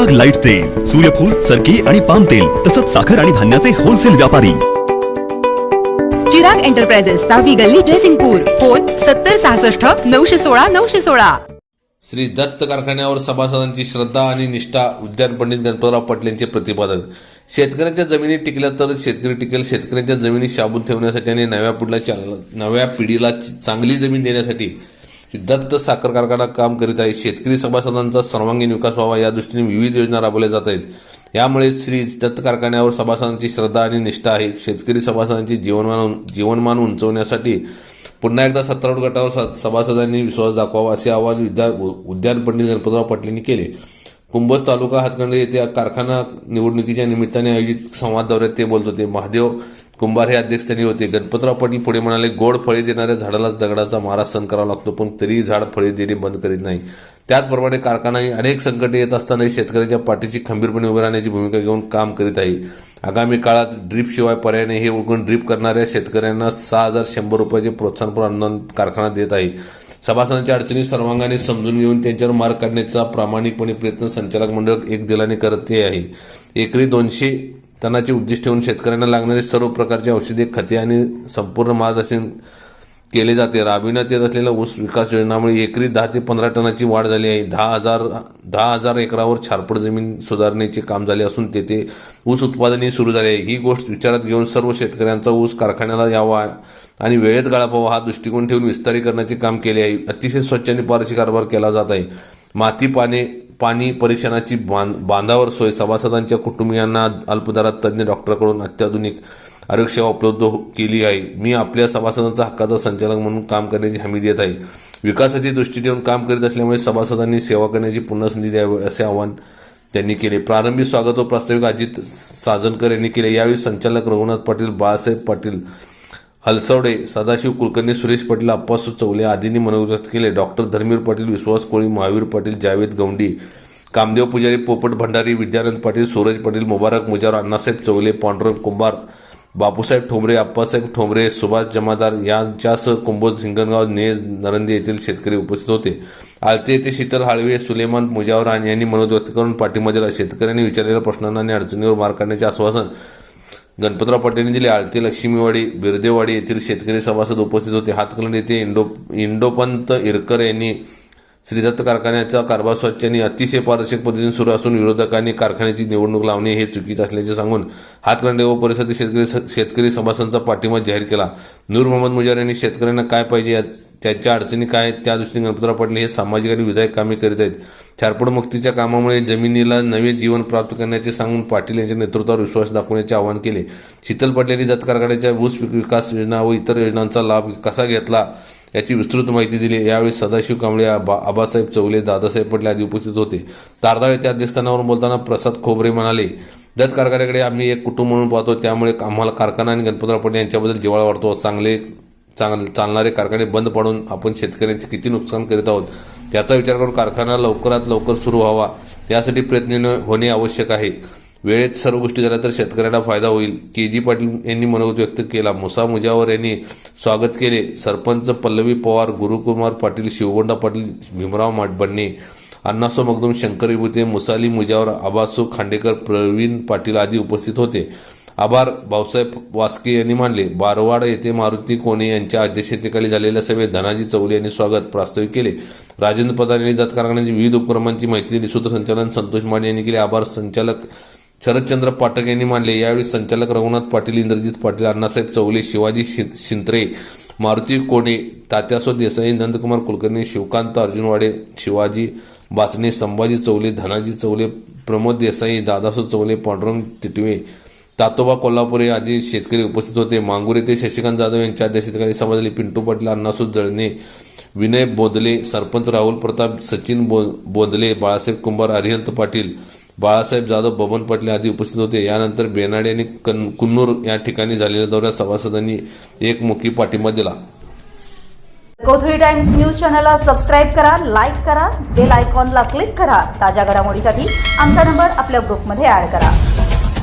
Super light तेल सूर्यफूल सरकी आणि पाम तेल तसंच साखर आणि धान्याचे होलसेल व्यापारी. चिराग एंटरप्राइजेस सहावी गल्ली ड्रेसिंगपूर फोन सत्तर सहासष्ट नऊशे सोळा नऊशे सोळा. श्री दत्त कारखान्यावर सभासदांची श्रद्धा आणि निष्ठा उद्यान पंडित गणपतराव पाटील यांचे प्रतिपादन. शेतकऱ्यांच्या जमिनी टिकल्या तरच शेतकरी टिकेल शेतकऱ्यांच्या जमिनी शाबूत ठेवण्यासाठी आणि नव्या पिढीला चाल नव्या पिढीला चांगली जमीन देण्यासाठी श्री दत्त साखर कारखाना काम करीत आहे. शेतकरी सभासदांचा सर्वांगीण विकास व्हावा या दृष्टीने विविध योजना राबवल्या जात आहेत. यामुळे श्री दत्त कारखान्यावर सभासदांची श्रद्धा आणि निष्ठा आहे. शेतकरी सभासदांची जीवनमान जीवनमान उंचवण्यासाठी पुन्हा एकदा सत्तारूढ गटावर सभासदांनी विश्वास दाखवावा असे आवाहन विद्या उद्यान पंडित गणपतराव पाटलींनी केले. कुंभज तालुका हातकंडे येथे कारखाना निवडणुकीच्या निमित्ताने आयोजित संवाद दौऱ्यात ते बोलत होते. महादेव कुंभार हे अध्यक्षस्थानी होते. गणपतराव पाटील पुढे म्हणाले गोड फळे देणाऱ्या झाडालाच दगडाचा मारा सहन करावा लागतो पण तरीही झाड फळे देणे बंद करीत नाही. त्याचप्रमाणे कारखानाही अनेक संकटे येत असतानाही शेतकऱ्याच्या पाठीशी खंबीरपणे उभे राहण्याची भूमिका घेऊन काम करीत आहे. आगामी काळात ड्रीप शिवाय पर्याय हे ओळखून ड्रीप करणाऱ्या शेतकऱ्यांना सहा हजार शंभर रुपयाचे प्रोत्साहनपूर अनुदान कारखाना देत आहे. सभासदांच्या अडचणी सर्वांगाने समजून घेऊन त्यांच्यावर मार्ग काढण्याचा प्रामाणिकपणे प्रयत्न संचालक मंडळ एक दिलाने करते आहे. एकरी दोनशे टनाचे उद्दिष्ट ठेवून शेतकऱ्यांना लागणारे सर्व प्रकारचे औषधे खते आणि संपूर्ण मार्गदर्शन केले जाते. राबविण्यात येत असलेल्या ऊस विकास योजनामुळे एकरी दहा ते पंधरा टनाची वाढ झाली आहे. दहा हजार दहा हजार एकरावर छारपड जमीन सुधारण्याचे काम झाले असून तेथे ऊस उत्पादनही सुरू झाले आहे. ही गोष्ट विचारात घेऊन सर्व शेतकऱ्यांचा ऊस कारखान्याला यावा आणि वेळेत गाळापावा हा दृष्टिकोन ठेवून विस्तारीकरणाचे काम केले आहे. अतिशय स्वच्छ आणि पारशी कारभार केला जात आहे. माती पाने पाणी परीक्षणाची बांध बांधावर सोय सभासदांच्या कुटुंबियांना अल्पदरात तज्ज्ञ डॉक्टरकडून अत्याधुनिक आरोग्य सेवा उपलब्ध हो- केली आहे. मी आपल्या सभासदांचा हक्काचा संचालक म्हणून काम करण्याची हमी देत आहे. विकासाची दृष्टी ठेवून काम करीत असल्यामुळे सभासदांनी सेवा करण्याची पुन्हा संधी द्यावी असे आवाहन त्यांनी केले. प्रारंभी स्वागत व प्रास्ताविक अजित साजनकर यांनी केले. यावेळी संचालक रघुनाथ पाटील बाळासाहेब पाटील हलसवडे सदाशिव कुलकर्णी सुरेश पाटील अप्पासू चौले आदींनी मनोगत केले. डॉक्टर धर्मीर पाटील विश्वास कोळी महावीर पाटील जावेद गौंडी कामदेव पुजारी पोपट भंडारी विद्यानंद पाटील सूरज पाटील मुबारक मुजार अण्णासाहेब चौले पांडुरंग कुंभार बापूसाहेब ठोंबरे अप्पासाहेब ठोंबरे सुभाष जमादार यांच्यासह कुंभोज हिंगणगाव नेज नरंदे येथील शेतकरी उपस्थित होते. आलते येथे शीतल हाळवे सुलेमान मुजावर यांनी मनोगत व्यक्त करून पाठिंबा शेतकऱ्यांनी विचारलेल्या प्रश्नांना आणि अडचणीवर मार्ग काढण्याचे आश्वासन गणपतराव पाटील दिले. आळते लक्ष्मीवाडी बिरदेवाडी येथील शेतकरी सभासद उपस्थित होते. हातकलंड येथे इंडो इंडोपंत इरकर यांनी श्रीदत्त कारखान्याचा कारभार स्वच्छ आणि अतिशय पारदर्शक पद्धतीने सुरू असून विरोधकांनी कारखान्याची निवडणूक लावणे हे चुकीचे असल्याचे सांगून हातकंडे व परिसरातील शेतकरी शेतकरी सभासांचा पाठिंबा जाहीर केला. नूर मोहम्मद मुजार यांनी शेतकऱ्यांना काय पाहिजे त्याच्या त्यांच्या अडचणी काय आहेत त्या दृष्टीने गणपतराव पाटील हे सामाजिक आणि विधायक कामे करीत आहेत. छारपड मुक्तीच्या कामामुळे जमिनीला नवे जीवन प्राप्त करण्याचे सांगून पाटील यांच्या नेतृत्वावर विश्वास दाखवण्याचे आवाहन केले. शीतल पाटील यांनी दत्त कारखान्याच्या ऊस विकास योजना व इतर योजनांचा लाभ कसा घेतला? याची विस्तृत माहिती दिली. यावेळी सदाशिव कांबळे आबा आबासाहेब चौले दादासाहेब पटले आदी उपस्थित होते. तारदाळ येथे अध्यस्थानावरून बोलताना प्रसाद खोबरे म्हणाले दत्त कारखान्याकडे आम्ही एक कुटुंब म्हणून पाहतो. त्यामुळे आम्हाला कारखाना आणि गणपतराव पाटील यांच्याबद्दल जिवाळा वाढतो. चांगले चांगले चालणारे कारखाने बंद पाडून आपण शेतकऱ्यांचे किती नुकसान करीत आहोत? याचा विचार करून कारखाना लवकरात लवकर सुरू व्हावा. यासाठी प्रयत्न होणे आवश्यक आहे. वेळेत सर्व गोष्टी झाल्या तर शेतकऱ्यांना फायदा होईल. के. जी. पाटील यांनी मनोगत व्यक्त केला. मुसा मुजावर यांनी स्वागत केले. सरपंच पल्लवी पवार गुरुकुमार पाटील शिवगोंडा पाटील भीमराव माटबण्णे अण्णासो मगदूम शंकर विभूते मुसाली मुजावर आबासू खांडेकर प्रवीण पाटील आदी उपस्थित होते. आभार भाऊसाहेब वास्के यांनी मानले. बारवाड येथे मारुती कोणे यांच्या अध्यक्षतेखाली झालेल्या सभेत धनाजी चौले यांनी स्वागत प्रास्ताविक केले. राजेंद्र प्रधान यांनी जात कारखान्याची विविध उपक्रमांची माहिती दिली. सूत्रसंचालन संतोष माने यांनी केले. आभार संचालक शरदचंद्र पाठक यांनी मानले. यावेळी संचालक रघुनाथ पाटील इंद्रजित पाटील अण्णासाहेब चौले शिवाजी शि शिंत्रे मारुती कोणे तात्यासो देसाई नंदकुमार कुलकर्णी शिवकांत अर्जुनवाडे शिवाजी बाचणे संभाजी चौले धनाजी चौले प्रमोद देसाई दादासो चौले पांडुरंग तिटवे तातोबा कोल्हापुरे आदी शेतकरी उपस्थित होते. मांगूर येथे शशिकांत जाधव यांच्या अध्यक्षतेखाली समाजाले पिंटू पाटील अण्णासो जळणे विनय बोधले सरपंच राहुल प्रताप सचिन बो बोधले बाळासाहेब कुंभार अरिहंत पाटील बाळासाहेब जाधव बबन पटले आदी उपस्थित होते. यानंतर बेनाडे आणि कन कुन्नूर या ठिकाणी झालेल्या दौऱ्यात सभासदांनी एकमुखी पाठिंबा दिला. कोथळी टाइम्स न्यूज चॅनलला सबस्क्राईब करा लाईक करा बेल आयकॉनला क्लिक करा. ताज्या घडामोडीसाठी आमचा नंबर आपल्या ग्रुपमध्ये ॲड करा.